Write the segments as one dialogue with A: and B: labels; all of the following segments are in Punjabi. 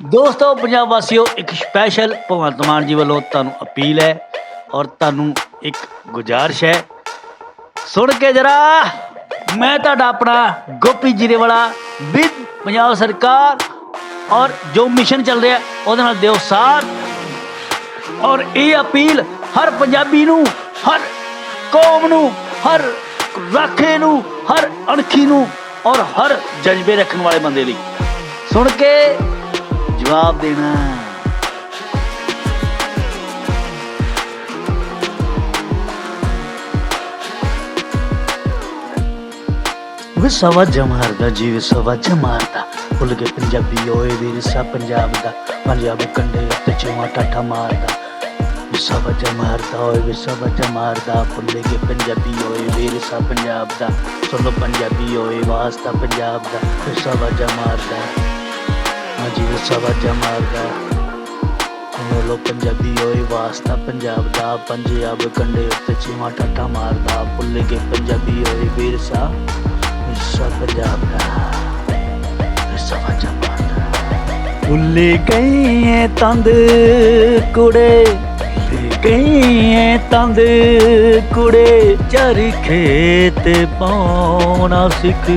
A: ਦੋਸਤੋ, ਪੰਜਾਬ ਵਾਸੀਓ, ਇੱਕ ਸਪੈਸ਼ਲ ਭਗਵੰਤ ਮਾਨ ਜੀ ਵੱਲੋਂ ਤੁਹਾਨੂੰ ਅਪੀਲ ਹੈ ਔਰ ਤੁਹਾਨੂੰ ਇੱਕ ਗੁਜ਼ਾਰਿਸ਼ ਹੈ। ਸੁਣ ਕੇ ਜਰਾ, ਮੈਂ ਤੁਹਾਡਾ ਆਪਣਾ ਗੋਪੀ ਜੀਰੇ ਵਾਲਾ ਵਿਦ ਪੰਜਾਬ ਸਰਕਾਰ ਔਰ ਜੋ ਮਿਸ਼ਨ ਚੱਲ ਰਿਹਾ, ਉਹਦੇ ਨਾਲ ਦਿਓ ਸਾਥ ਔਰ ਇਹ ਅਪੀਲ ਹਰ ਪੰਜਾਬੀ ਨੂੰ, ਹਰ ਕੌਮ ਨੂੰ, ਹਰ ਰਾਖੇ ਨੂੰ, ਹਰ ਅਣਖੀ ਨੂੰ ਔਰ ਹਰ ਜਜ਼ਬੇ ਰੱਖਣ ਵਾਲੇ ਬੰਦੇ ਲਈ। ਸੁਣ ਕੇ ਜਵਾਬ ਦੇਣਾ ਵਿਸਵਾ ਜਮਾਰਦਾ ਜੀ ਵਿਸਵਾ ਜਮਾਰਦਾ ਭੁੱਲ ਕੇ ਪੰਜਾਬੀ ਓਏ ਵਿਰਸਾ ਪੰਜਾਬ ਦਾ ਪੰਜਾਬ ਕੰਡੇ ਉੱਤੇ ਚਿਮਾ ਟਾਟਾ ਮਾਰਦਾ ਵਿਸਵਾ ਜਮਾਰਦਾ ਓਏ ਵਿਸਵਾ ਜਮਾਰਦਾ ਭੁੱਲ ਕੇ ਪੰਜਾਬੀ ਓਏ ਵਿਰਸਾ ਪੰਜਾਬ ਦਾ ਸੁਣੋ ਪੰਜਾਬੀ ਓਏ ਵਾਸਤਾ ਪੰਜਾਬ ਦਾ ਵਿਸਵਾ ਜਮਾਰਦਾ ਹਾਂਜੀ ਵਿਸਵਾ ਜਮਾਰਦਾ ਸੁਣੋ ਪੰਜਾਬੀ ਓਏ ਵਾਸਤਾ ਪੰਜਾਬ ਦਾ, ਪੰਜਾਬ ਕੰਡੇ ਉੱਤੇ ਚਿਮਾ ਟਾਟਾ ਮਾਰਦਾ। ਭੁੱਲ ਕੇ ਪੰਜਾਬੀ ਓਏ ਵਿਰਸਾ ਵਿਰਸਾ ਪੰਜਾਬ ਦਾ। ਵਿਰਸਾ ਜਮਾਰਦਾ ਭੁੱਲ ਗਈ ਏ ਤੰਦ ਕੁੜੇ, ਭੁੱਲ ਤੰਦ ਕੁੜੇ। ਚਰ ਖੇਤ ਪਾਉਣਾ ਸਿੱਖ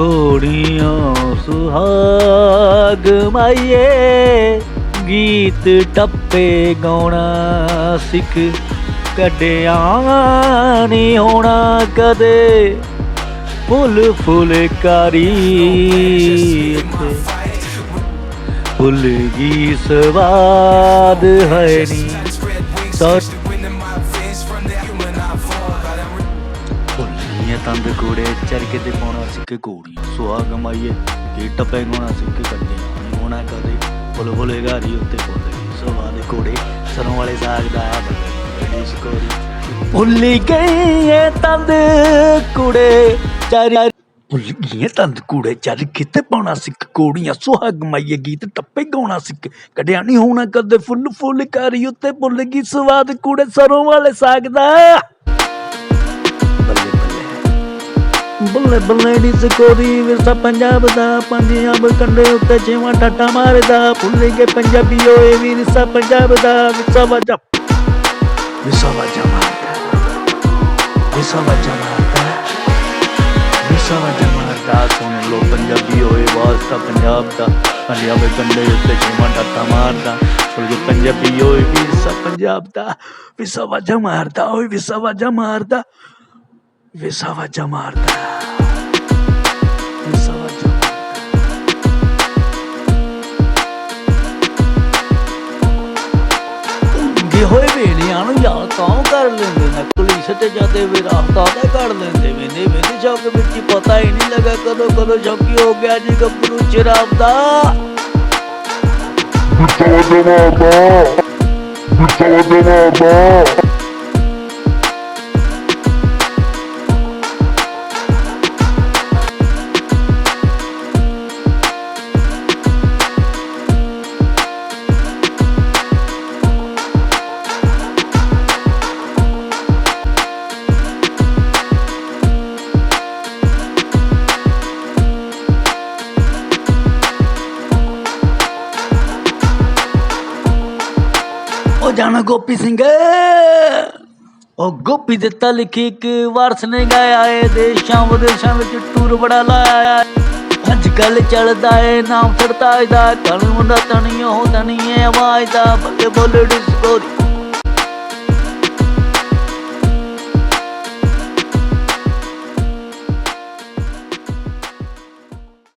A: ਘੋੜੀਆਂ ਸੁਹਾਗ ਮਾਈਏ, ਗੀਤ ਟੱਪੇ ਗਾਉਣਾ ਸਿੱਖ ਕੱਢਿਆ ਨਹੀਂ ਹੋਣਾ ਕਦੇ। ਫੁੱਲ ਫੁਲਕਾਰੀ ਫੁੱਲ ਭੁੱਲ ਸਵਾਦ ਹੈ ਨੀ। ਸੱਚ ਭੁੱਲੀਆਂ ਤੰਦ ਕੋੜੇ ਚਰ ਕੇ ਤੇ ਪਾਉਣਾ ਸਿੱਕੇ ਕੋੜੀਆਂ ਸੁਹਾਗ ਮਾਈਏ ਕੀ ਕਦੇ ਫੁੱਲ ਫੁੱਲੇ ਘਾਰੀ ਉੱਤੇ ਫੁੱਲ ਗਈ ਸਵਾਦ ਕੋੜੇ ਸਰੋਂ ਵਾਲੇ ਸਾਗ ਦਾ ਬੜੀ ਸਕੋਰੀ ਭੁੱਲ ਗਈ ਤੰਦ ਕੁੜੇ ਚਰ ਭੁੱਲ ਗਈਆਂ ਤੰਦ ਕੂੜੇ ਚੱਲ ਕਿਤੇ ਪਾਉਣਾ ਸਿੱਖ ਕੋੜੀਆਂ ਸੁਹਾਗ ਮਾਈਏ ਗੀਤ ਟੱਪੇ ਗਾਉਣਾ ਸਿੱਖ। ਕਢਿਆ ਨਹੀਂ ਹੋਣਾ ਕਦੇ, ਫੁੱਲ ਫੁੱਲ ਕਰੀ ਉੱਤੇ ਭੁੱਲ ਗਈ ਸਵਾਦ ਕੂੜੇ ਸਰੋਂ ਵਾਲੇ ਸਾਗ ਦਾ। ਬੱਲੇ ਬੱਲੇ ਦੀ ਸਕੋਰੀ ਵਿਰਸਾ ਪੰਜਾਬ ਦਾ ਪੰਜਾਬ ਕੰਡੇ ਉੱਤੇ ਜਿਵੇਂ ਟਾਟਾ ਮਾਰਦਾ। ਭੁੱਲ ਗਏ ਪੰਜਾਬੀ ਓਏ ਵਿਰਸਾ ਪੰਜਾਬ ਦਾ, ਵਿਰਸਾ ਵਾਜਾ। ਵਿਰਸਾ ਵਜਾ ਮਾਰਦਾ। ਵਿਰਸਾ ਵਜਾ ਮਾਰਦਾ। ਵਿਰਸਾ ਵਜਾ ਮਾਰਦਾ। ਸੁਣ ਲੋ ਪੰਜਾਬੀ ਓਏ ਵਾਸਤਾ ਪੰਜਾਬ ਦਾ। ਪੰਜਾਬ ਕੰਡੇ ਉੱਤੇ ਜਿਵੇਂ ਟਾਟਾ ਮਾਰਦਾ। ਭੁੱਲ ਗਏ ਪੰਜਾਬੀ ਓਏ ਵਿਰਸਾ ਪੰਜਾਬ ਦਾ। ਵਿਰਸਾ ਵਜਾ ਮਾਰਦਾ, ਓਏ ਵਿਰਸਾ ਵਜਾ ਮਾਰਦਾ। ਵਿਰਸਾ ਮਾਰਦਾ ਵਿਰਸਾ ਗੇ ਹੋਏ ਵੇਲਿਆਂ ਨੂੰ ਯਾਦ ਤਾਂ ਕਰ ਲੈਂਦੇ ਨੇ ਪੁਲਿਸ ਤੇ ਜਾਂਦੇ ਵੀ ਦਾ ਕਰ ਲੈਂਦੇ ਵੇਨੇ ਵੇਨੇ ਚੌਕ ਵਿੱਚ ਪਤਾ ਹੀ ਨਹੀਂ ਲੱਗਾ ਕਦੋਂ ਕਦੋਂ ਸ਼ੌਕੀ ਹੋ ਗਿਆ ਜੀ ਗੱਭਰੂ ਸ਼ਰਾਬ ਦਾ
B: Bitch, Bitch,
A: ਉਹ ਜਾਣਾ ਗੋਪੀ ਸਿੰਘ। ਉਹ ਗੋਪੀ ਦਿੱਤਾ ਲਿਖੀ ਇੱਕ ਵਾਰਸ ਨੇ ਗਾਇਆ ਏ। ਦੇਸ਼ਾਂ ਵਿਦੇਸ਼ਾਂ ਵਿੱਚ ਟੂਰ ਬੜਾ ਲਾਇਆ ਅੱਜ ਕੱਲ ਚੱਲਦਾ ਏ, ਨਾਮ ਸਰਤਾਜ ਦਾ ਕਲ ਮੁੰਡਾ ਤਣੀ ਉਹ ਆਵਾਜ਼ ਦਾ। ਬੱਲੇ ਬੋਲੇ ਡਿਸਕੋਰੀ